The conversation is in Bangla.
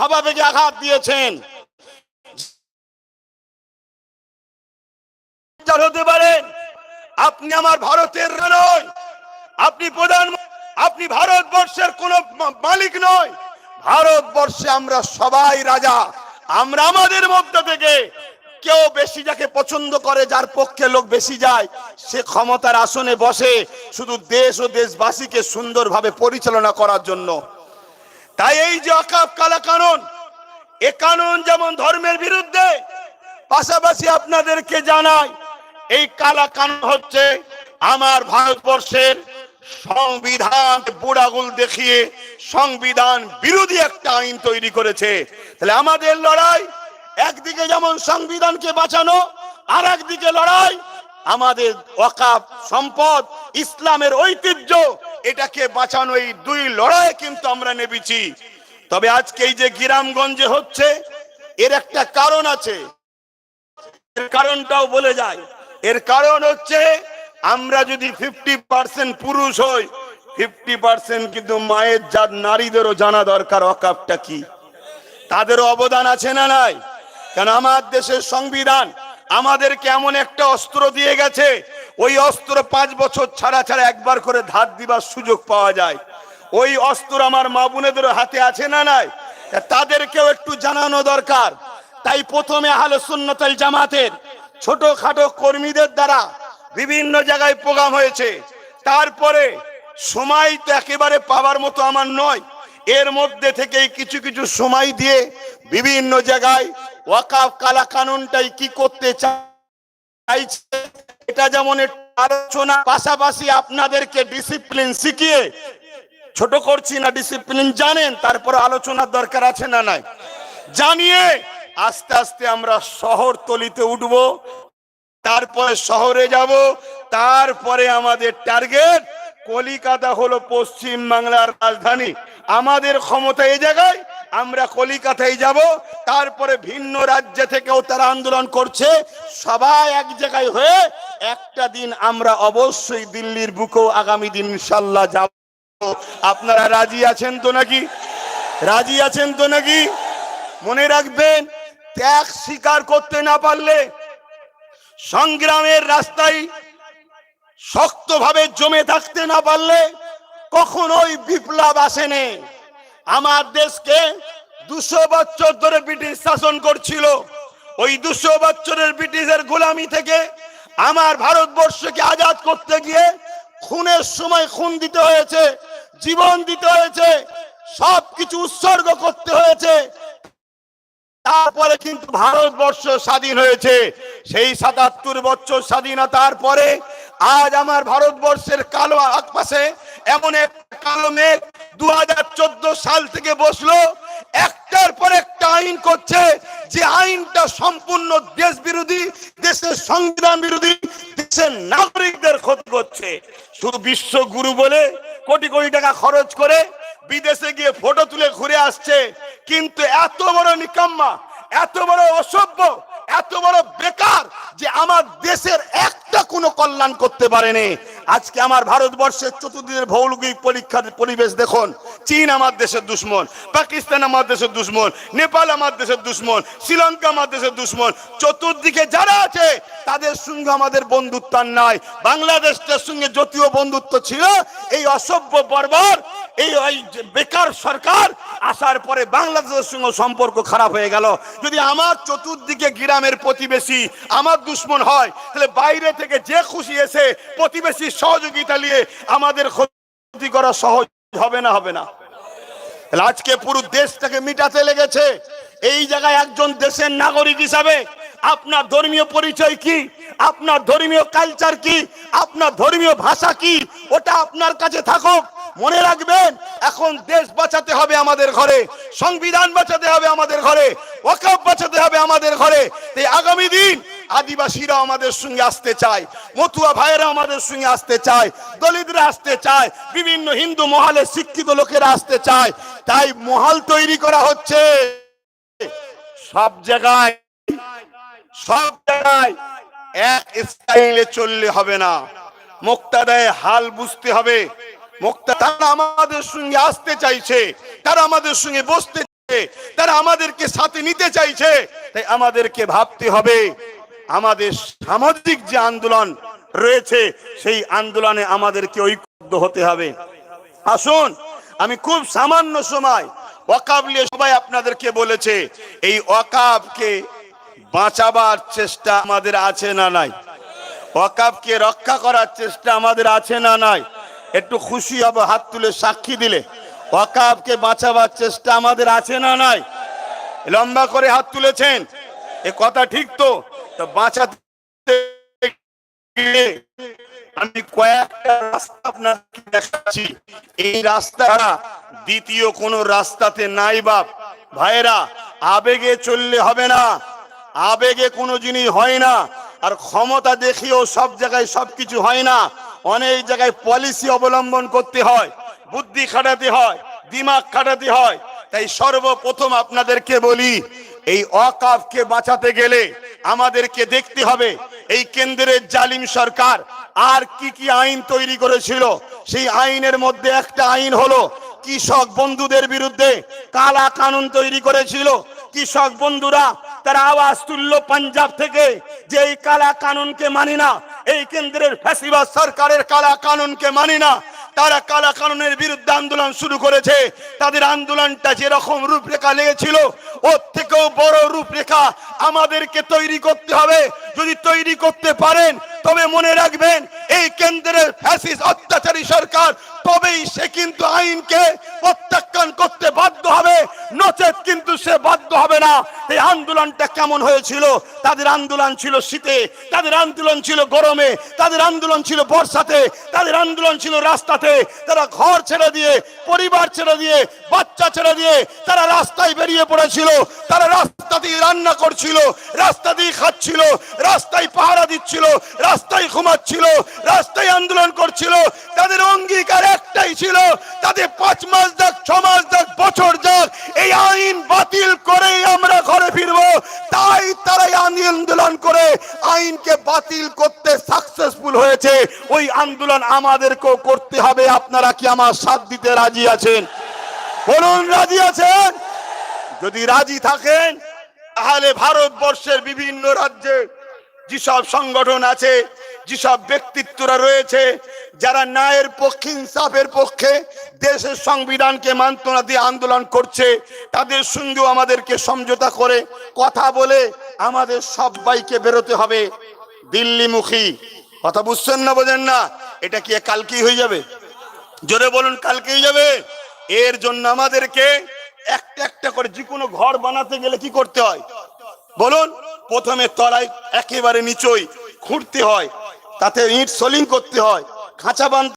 ভাবাবেগে আঘাত দিয়েছেন। হতে পারেন আপনি আমার ভারতের নয়, আপনি প্রধান আপনি ভারতবর্ষের কোন মালিক নয়। ভারতবর্ষে আমরা সবাই রাজা। আমরা আমাদের মধ্য থেকে কেউ বেশি যাকে পছন্দ করে, যার পক্ষে লোক বেশি যায়, সে ক্ষমতার আসনে বসে শুধু দেশ ও দেশবাসীকে সুন্দরভাবে পরিচালনা করার জন্য। তাই এই যে অকাপ কালা কানুন, এ কানুন যেমন ধর্মের বিরুদ্ধে, পাশাপাশি আপনাদেরকে জানাই, এই কালা কানুন হচ্ছে আমার ভারতবর্ষের সংবিধান বুড়াগুল দেখিয়ে সংবিধান বিরোধী একটা আইন তৈরি করেছে। তাহলে আমাদের লড়াই একদিকে যেমন সংবিধানকে বাঁচানো, আর একদিকে লড়াই আমাদের ওয়াকাফ সম্পদ, ইসলামের ঐতিহ্য এটাকে বাঁচানো এই দুই লড়াই কিন্তু আমরা নেবেছি তবে আজকে এই যে গ্রামগঞ্জে হচ্ছে, এর একটা কারণ আছে। এর কারণটাও বলে যায়। এর কারণ হচ্ছে, আমরা যদি ফিফটি পার্সেন্ট পুরুষ হই ফিফটি পার্সেন্ট কিন্তু মায়ের জাত, নারীদেরও জানা দরকার, অকাপটা কি? তাদেরও অবদান আছে না নাই? কেন আমার দেশের সংবিধান আমাদেরকে এমন একটা অস্ত্র দিয়ে গেছে ওই অস্ত্র পাঁচ বছর ছাড়া ছাড়া একবার করে ধার দিবার সুযোগ পাওয়া যায়। ওই অস্ত্র আমার মা বোনেদের হাতে আছে না নাই? তাদেরকেও একটু জানানো দরকার। তাই প্রথমে আহলে সুন্নতাল জামাতের ছোটখাটো কর্মীদের দ্বারা বিভিন্ন জায়গায় প্রোগ্রাম হয়েছে। তারপরে সময় তো একেবারে পাওয়ার মতো আমার নয়। এর মধ্যে থেকে কিছু কিছু সময় দিয়ে বিভিন্ন জায়গায় ওয়াকাফ কালা কানুনটাই কি করতে চাইছে এটা যেমন আলোচনা, পাশাপাশি আপনাদেরকে ডিসিপ্লিন শিখিয়ে ছোট করছি না ডিসিপ্লিন জানেন তারপর আলোচনার দরকার আছে না নাই? জানিয়ে আস্তে আস্তে আমরা শহর তলিতে উঠবো, তারপরে শহরে যাব, তারপরে আমাদের টার্গেট কলিকাতা হলো পশ্চিম বাংলার রাজধানী। আমাদের ক্ষমতা এই জায়গায়, আমরা কলিকাতায় যাব, তারপরে ভিন্ন রাজ্য থেকেও তারা আন্দোলন করছে, সবাই এক জায়গায় হয়ে একটা দিন আমরা অবশ্যই দিল্লির বুকেও আগামী দিন ইনশাল্লাহ যাব। আপনারা রাজি আছেন তো নাকি? রাজি আছেন তো নাকি? মনে রাখবেন, ত্যাগ স্বীকার করতে না পারলে সংগ্রামের রাস্তায় শক্তভাবে জমে থাকতে না পারলে কখনোই বিপ্লব আসেনি আমার দেশকে দুশো বছর ধরে ব্রিটিশ শাসন করছিল। ওই দুশো বছরের ব্রিটিশের গোলামি থেকে আমার ভারতবর্ষকে আজাদ করতে গিয়ে খুনের সময় খুন দিতে হয়েছে, জীবন দিতে হয়েছে সব কিছু উৎসর্গ করতে হয়েছে। তারপরে কিন্তু ভারতবর্ষ স্বাধীন হয়েছে। সেই সাতাত্তর বছর স্বাধীনতার পরে আজ আমার ভারতবর্ষের কালো পাশে এমন এক কালো মেঘ দু হাজার চোদ্দ সাল থেকে বসল। একটার পর একটা আইন করছে যে আইনটা সম্পূর্ণ দেশ বিরোধী, দেশের সংবিধান বিরোধী, দেশের নাগরিকদের ক্ষতি করছে। শুধু বিশ্বগুরু বলে কোটি কোটি টাকা খরচ করে বিদেশে গিয়ে ফটো তুলে ঘুরে আসছে। কিন্তু এত বড় নিকাম্মা, এত বড় অসভ্য, এত বড় বেকার যে আমার দেশের একটা কোনো কল্যাণ করতে পারেনি। আজকে আমার ভারতবর্ষের চতুর্দিনের ভৌগোলিক পরীক্ষার পরিবেশ দেখুন। চীন আমার দেশের দুশ্মন, পাকিস্তান আমার দেশের দুশ্মন, নেপাল আমার দেশের দুশ্মন, শ্রীলঙ্কা আমার দেশের দুশ্মন। চতুর্দিকে যারা আছে, তাদের সঙ্গে আমাদের বন্ধুত্ব আর নাই। বাংলাদেশটার সঙ্গে যতীয় বন্ধুত্ব ছিল, এই অসভ্য বর্বর, এই বেকার সরকার আসার পরে বাংলাদেশের সঙ্গে সম্পর্ক খারাপ হয়ে গেল। যদি আমার চতুর্দিকে গ্রামের প্রতিবেশী আমার দুশ্মন হয়, তাহলে বাইরে থেকে যে খুশি এসে প্রতিবেশীর সহযোগিতা নিয়ে আমাদের ক্ষতি করা সহজ হবে না হবে না। আজকে পুরো দেশটাকে মিটাতে লেগেছে। এই জায়গায় একজন দেশের নাগরিক হিসাবে আপনার ধর্মীয় পরিচয় কি? আপনার ধর্মীয় কালচার কি? আপনার ধর্মীয় ভাষা কি? ওটা আপনার কাছে থাকুক। মনে রাখবেন, এখন দেশ বাঁচাতে হবে আমাদের ঘরে, সংবিধান বাঁচাতে হবে আমাদের ঘরে ওয়াকাব বাঁচাতে হবে আমাদের ঘরে। এই আগামী দিন আদিবাসীরা আমাদের সঙ্গে আসতে চায়, মতুয়া ভাইয়েরা আমাদের সঙ্গে আসতে চায়, দলিতরা আসতে চায়, বিভিন্ন হিন্দু মহলে শিক্ষিত লোকেরা আসতে চায়। তাই মহল তৈরি করা হচ্ছে। সব জায়গায় সব জায়গায় এক স্টাইলে চললে হবে না। মুক্তাদায় হাল বুঝতে হবে। মুক্তা, তারা আমাদের সঙ্গে আসতে চাইছে, তারা আমাদের সঙ্গে বসতে চাইছে, তারা আমাদেরকে সাথে নিতে চাইছে। তাই আমাদেরকে ভাবতে হবে, আমাদের সামাজিক যে আন্দোলন রয়েছে, সেই আন্দোলনে আমাদেরকে ঐক্য হতে হবে। আসুন, আমি খুব সামান্য সময় ওয়াকাব নিয়ে সবাই আপনাদেরকে বলেছে, এই ওয়াকাবকে বাঁচাবার চেষ্টা আমাদের আছে না নাই? ওয়াকাবকে রক্ষা করার চেষ্টা আমাদের আছে না নাই? একটু খুশি হবে, হাত তুলে সাক্ষী দিলে। ওয়াকাবকে বাঁচাবার চেষ্টা আমাদের আছে না নাই? লম্বা করে হাত তুলেছেন। এ কথা ঠিক তো? বাঁচাতে আমি কয়েকটা রাস্তা আপনাকে দেখাচ্ছি। এই রাস্তা দ্বিতীয় কোনো রাস্তাতে নাই বাপ। ভাইরা আবেগে চললে হবে না। আবেগে কোনো জিনিস হয় না। আর ক্ষমতা দেখিয়েও সব জায়গায় সবকিছু হয় না। অনেক জায়গায় পলিসি অবলম্বন করতে হয়, বুদ্ধি খাটাতে হয়, দিমাগ খাটাতে হয়। তাই সর্বপ্রথম আপনাদেরকে বলি, এই অকাফকে বাঁচাতে গেলে আমাদেরকে দেখতে হবে, এই কেন্দ্রের জালিম সরকার আর কি কি আইন তৈরি করেছিল। সেই আইনের মধ্যে একটা আইন হলো, কৃষক বন্ধুদের বিরুদ্ধে কালা কানুন তৈরি করেছিল। কৃষক বন্ধুরা, তারা আওয়াজ তুললো পাঞ্জাব থেকে যে এই কালা কানুনকে মানি না। এই কেন্দ্রের ফ্যাসিবাদ সরকারের কালা কানুনকে মানি না। তারা কালা কানুনের বিরুদ্ধে আন্দোলন শুরু করেছে। তাদের আন্দোলনটা যেরকম রূপরেখা লেগেছিল, ওর থেকেও বড় রূপরেখা আমাদেরকে তৈরি করতে হবে। যদি তৈরি করতে পারেন, তবে মনে রাখবেন, এই কেন্দ্রের ফ্যাসিস অত্যাচারী সরকার, তবেই সে কিন্তু আইনকে প্রত্যাখ্যান করতে বাধ্য হবে। নচেত কিন্তু সে বাধ্য হবে না। এই আন্দোলনটা কেমন হয়েছিল? তাদের আন্দোলন ছিল শীতে, তাদের আন্দোলন ছিল গরমে, তাদের আন্দোলন ছিল বর্ষাতে, তাদের আন্দোলন ছিল রাস্তাতে। তারা ঘর ছেড়ে দিয়ে, পরিবার ছেড়ে দিয়ে, বাচ্চা ছেড়ে দিয়ে তারা রাস্তায় বেরিয়ে পড়েছিল। তারা রাস্তা দিয়ে রান্না করছিল, রাস্তা দিয়ে খাচ্ছিল, রাস্তায় পাহারা দিচ্ছিল, রাস্তায় ঘুমাচ্ছিল, রাস্তায় আন্দোলন করছিল। তাদের অঙ্গীকার একটাই ছিল, তাদের পাঁচ মাস দেখ ছ মাস যাক বছর যাক এই আইন বাতিল করেই আমরা ঘরে ফিরবো তাই তারা এই আন্দোলন করে আইনকে বাতিল করতে সাকসেসফুল হয়েছে, ওই আন্দোলন আমাদেরকেও করতে হবে। আপনারা কি আমার সাথ দিতে রাজি আছেন? বলুন, রাজি আছেন? যদি রাজি থাকেন, তাহলে ভারতবর্ষের বিভিন্ন রাজ্যে যেসব সংগঠন আছে, যেসব ব্যক্তিত্বরা রয়েছে, যারা ন্যায়ের পক্ষে, ইনসাফের পক্ষে দেশের সংবিধানকে মান্যতা দিয়ে আন্দোলন করছে, তাদের সঙ্গেও আমাদেরকে সমঝোতা করে কথা বলে আমাদের সবাইকে বেরোতে হবে। দিল্লিমুখী। কথা বুঝছেন না, বোঝেন না? এটা কি কালকেই হয়ে যাবে? জোরে বলুন, কালকেই যাবে? এর জন্য আমাদেরকে একটা একটা করে যে কোনো ঘর বানাতে গেলে কি করতে হয়? বলুন, প্রথমে তলায় একেবারে নিচই খুঁড়তে হয়। তাতে ইট সলিং করতে হয়। খাঁচা বান